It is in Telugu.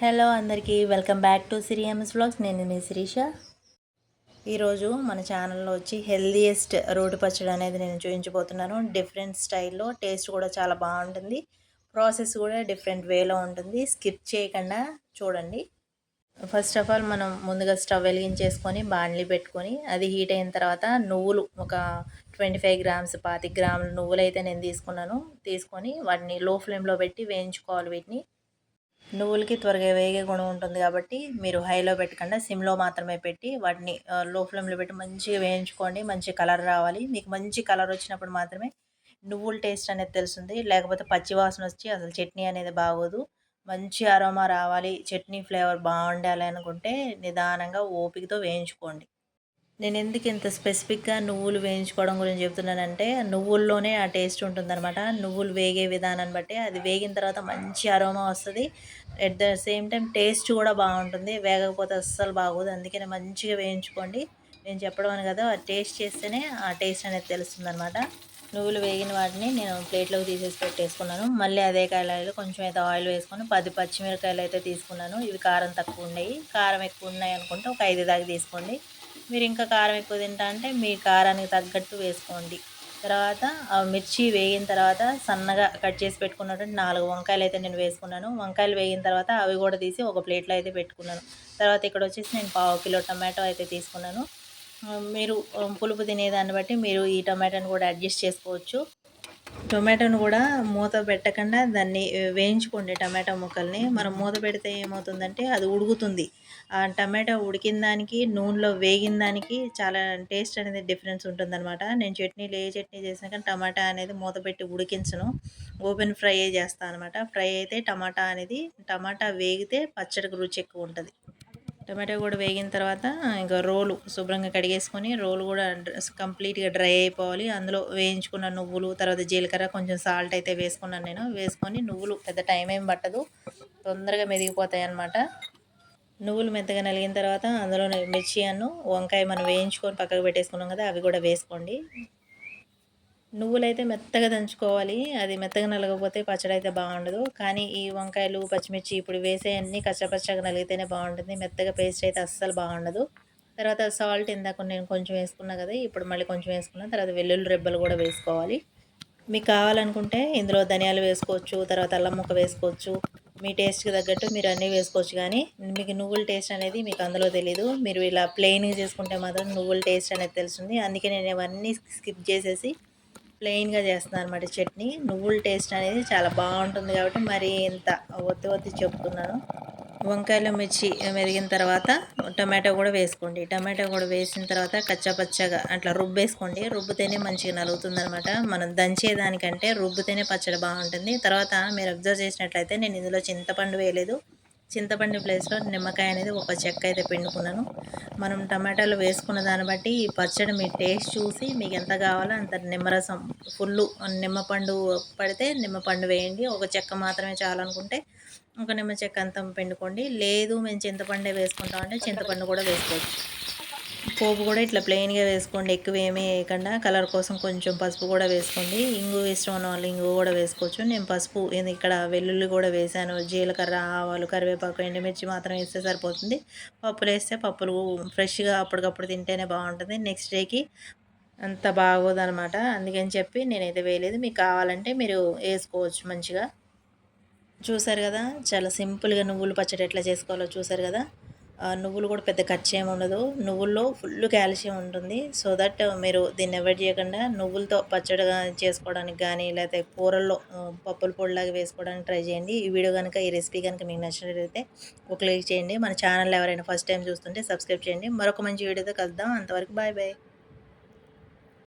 హలో అందరికీ వెల్కమ్ బ్యాక్ టు సిరియమ్స్ బ్లాగ్స్ నేను మీ శిరీష. ఈరోజు మన ఛానల్లో వచ్చి హెల్దీయెస్ట్ రోడ్డు పచ్చడి అనేది నేను చూపించబోతున్నాను. డిఫరెంట్ స్టైల్లో టేస్ట్ కూడా చాలా బాగుంటుంది. ప్రాసెస్ కూడా డిఫరెంట్ వేలో ఉంటుంది. స్కిప్ చేయకుండా చూడండి. ఫస్ట్ ఆఫ్ ఆల్ మనం ముందుగా స్టవ్ వెలిగించేసుకొని బాండ్లీ పెట్టుకొని అది హీట్ అయిన తర్వాత నువ్వులు ఒక ట్వంటీ ఫైవ్ గ్రామ్స్ పాతి గ్రాములు నువ్వులు అయితే నేను తీసుకున్నాను. తీసుకొని వాటిని లో ఫ్లేమ్లో పెట్టి వేయించుకోవాలి వీటిని. నువ్వులకి త్వరగా వేగే గుణం ఉంటుంది కాబట్టి మీరు హైలో పెట్టకుండా సిమ్లో మాత్రమే పెట్టి వాటిని లో ఫ్లేమ్లో పెట్టి మంచిగా వేయించుకోండి మంచి కలర్ రావాలి. మీకు మంచి కలర్ వచ్చినప్పుడు మాత్రమే నువ్వుల టేస్ట్ అనేది తెలుస్తుంది. లేకపోతే పచ్చి వాసన వచ్చి అసలు చట్నీ అనేది బాగోదు. మంచి అరోమా రావాలి చట్నీ ఫ్లేవర్ బాగుండాలి అనుకుంటే నిదానంగా ఓపికతో వేయించుకోండి. నేను ఎందుకు ఇంత స్పెసిఫిక్గా నువ్వులు వేయించుకోవడం గురించి చెప్తున్నానంటే నువ్వుల్లోనే ఆ టేస్ట్ ఉంటుందన్నమాట. నువ్వులు వేగే విధానాన్ని బట్టి అది వేగిన తర్వాత మంచి అరోమా వస్తుంది. At the same time taste కూడా బాగుంటుంది. వేగకపోతే అస్సలు బాగోదు. అందుకని మంచిగా వేయించుకోండి. నేను చెప్పడం అని కదా టేస్ట్ చేస్తేనే ఆ టేస్ట్ అనేది తెలుస్తుంది అనమాట నువ్వులు వేగిన వాటిని నేను ప్లేట్లోకి తీసేసి పెట్టేసుకున్నాను. మళ్ళీ అదే కాయలు కొంచెం అయితే ఆయిల్ వేసుకొని పది పచ్చిమిరకాయలు అయితే తీసుకున్నాను. ఇవి కారం తక్కువ ఉన్నాయి. కారం ఎక్కువ ఉన్నాయి అనుకుంటే ఒక ఐదు దాకా తీసుకోండి. మీరు ఇంకా కారం ఎక్కువ తింటా అంటే మీ కారానికి తగ్గట్టు వేసుకోండి. తర్వాత మిర్చి వేగిన తర్వాత సన్నగా కట్ చేసి పెట్టుకున్నటువంటి నాలుగు వంకాయలు అయితే నేను వేసుకున్నాను. వంకాయలు వేగిన తర్వాత అవి కూడా తీసి ఒక ప్లేట్లో అయితే పెట్టుకున్నాను. తర్వాత ఇక్కడ వచ్చేసి నేను పావు కిలో టమాటో అయితే తీసుకున్నాను. మీరు పులుపు తినేదాన్ని బట్టి మీరు ఈ టమాటాను కూడా అడ్జస్ట్ చేసుకోవచ్చు. టొమాటోను కూడా మూత పెట్టకుండా దాన్ని వేయించుకోండి టమాటో ముక్కల్ని. మనం మూత పెడితే ఏమవుతుందంటే అది ఉడుకుతుంది. ఆ టమాటో ఉడికిన దానికి నూనెలో వేగిన దానికి చాలా టేస్ట్ అనేది డిఫరెన్స్ ఉంటుందన్నమాట. నేను చట్నీలు ఏ చట్నీ చేసినా కానీ టమాటా అనేది మూత పెట్టి ఉడికించను. ఓపెన్ ఫ్రై చేస్తాను అనమాట ఫ్రై అయితే టమాటా అనేది టమాటా వేగితే పచ్చడికి రుచి ఎక్కువ ఉంటుంది. టమాటో కూడా వేగిన తర్వాత ఇంకా రోలు శుభ్రంగా కడిగేసుకొని రోలు కూడా కంప్లీట్గా డ్రై అయిపోవాలి. అందులో వేయించుకున్న నువ్వులు తర్వాత జీలకర్ర కొంచెం సాల్ట్ అయితే వేసుకున్నాను నేను. వేసుకొని నువ్వులు పెద్ద టైం ఏం పట్టదు. తొందరగా మెదిగిపోతాయి అన్నమాట. నువ్వులు మెత్తగా నలిగిన తర్వాత అందులో మిర్చి అన్ను వంకాయ మనం వేయించుకొని పక్కకు పెట్టేసుకున్నాం కదా అవి కూడా వేసుకోండి. నువ్వులైతే మెత్తగా దంచుకోవాలి. అది మెత్తగా నలగకపోతే పచ్చడి అయితే బాగుండదు. కానీ ఈ వంకాయలు పచ్చిమిర్చి ఇప్పుడు వేసే అన్నీ కచ్చపచ్చగా నలిగితేనే బాగుంటుంది. మెత్తగా పేస్ట్ అయితే అస్సలు బాగుండదు. తర్వాత సాల్ట్ ఇందాక నేను కొంచెం వేసుకున్నా కదా ఇప్పుడు మళ్ళీ కొంచెం వేసుకున్నా. తర్వాత వెల్లుల్లి రెబ్బలు కూడా వేసుకోవాలి. మీకు కావాలనుకుంటే ఇందులో ధనియాలు వేసుకోవచ్చు తర్వాత అల్లం ముక్క వేసుకోవచ్చు. మీ టేస్ట్కి తగ్గట్టు మీరు అన్నీ వేసుకోవచ్చు. కానీ మీకు నువ్వుల టేస్ట్ అనేది మీకు అందులో తెలీదు. మీరు ఇలా ప్లెయిన్గా చేసుకుంటే మాత్రం నువ్వుల టేస్ట్ అనేది తెలుస్తుంది అందుకే నేను ఇవన్నీ స్కిప్ చేసేసి ప్లెయిన్గా చేస్తున్నాను అనమాట చట్నీ. నువ్వుల టేస్ట్ అనేది చాలా బాగుంటుంది కాబట్టి మరి ఇంత ఒత్తి ఒత్తి చెప్తున్నాను. వంకాయలు మిర్చి మెరిగిన తర్వాత టమాటో కూడా వేసుకోండి. టమాటో కూడా వేసిన తర్వాత కచ్చపచ్చగా అట్లా రుబ్బేసుకోండి. రుబ్బితేనే మంచిగా నలుగుతుంది అనమాట మనం దంచేదానికంటే రుబ్బితేనే పచ్చడి బాగుంటుంది. తర్వాత మీరు అబ్జర్వ్ చేసినట్లయితే నేను ఇందులో చింతపండు వేయలేదు. చింతపండు ప్లేస్లో నిమ్మకాయ అనేది ఒక చెక్క అయితే పిండుకున్నాను. మనం టమాటాలు వేసుకున్న దాన్ని బట్టి ఈ పచ్చడి మీ టేస్ట్ చూసి మీకు ఎంత కావాలో అంత నిమ్మరసం ఫుల్ నిమ్మపండు పడితే నిమ్మపండు వేయండి. ఒక చెక్క మాత్రమే చాలనుకుంటే ఒక నిమ్మ చెక్క అంత పిండుకోండి. లేదు మేము చింతపండే వేసుకుంటామంటే చింతపండు కూడా వేసుకోవచ్చు. పోపు కూడా ఇట్లా ప్లెయిన్గా వేసుకోండి. ఎక్కువ ఏమీ వేయకుండా కలర్ కోసం కొంచెం పసుపు కూడా వేసుకోండి. ఇంగు ఇష్టం ఉన్న వాళ్ళు ఇంగు కూడా వేసుకోవచ్చు. నేను పసుపు ఇక్కడ వెల్లుల్లి కూడా వేసాను. జీలకర్ర ఆవాలు కరివేపాకు ఎండుమిర్చి మాత్రం వేస్తే సరిపోతుంది. పప్పులు వేస్తే పప్పులు ఫ్రెష్గా అప్పటికప్పుడు తింటేనే బాగుంటుంది. నెక్స్ట్ డేకి అంత బాగోదనమాట అందుకని చెప్పి నేనైతే వేయలేదు. మీకు కావాలంటే మీరు వేసుకోవచ్చు మంచిగా. చూసారు కదా? చాలా సింపుల్గా నువ్వులు పచ్చడి ఎట్లా చేసుకోవాలో చూసారు కదా? నువ్వులు కూడా పెద్ద ఖర్చు ఏమి ఉండదు. నువ్వుల్లో ఫుల్ కాల్షియం ఉంటుంది. సో దట్ మీరు దీన్ని అవాయిడ్ చేయకుండా నువ్వులతో పచ్చడిగా చేసుకోవడానికి కానీ లేకపోతే కూరల్లో పప్పుల పొడిలాగా వేసుకోవడానికి ట్రై చేయండి. ఈ వీడియో కనుక ఈ రెసిపీ కనుక మీకు నచ్చినట్లయితే ఒక లైక్ చేయండి. మన ఛానల్ ఎవరైనా ఫస్ట్ టైం చూస్తుంటే సబ్స్క్రైబ్ చేయండి. మరొక మంచి వీడియోతో కలుద్దాం. అంతవరకు బాయ్ బాయ్.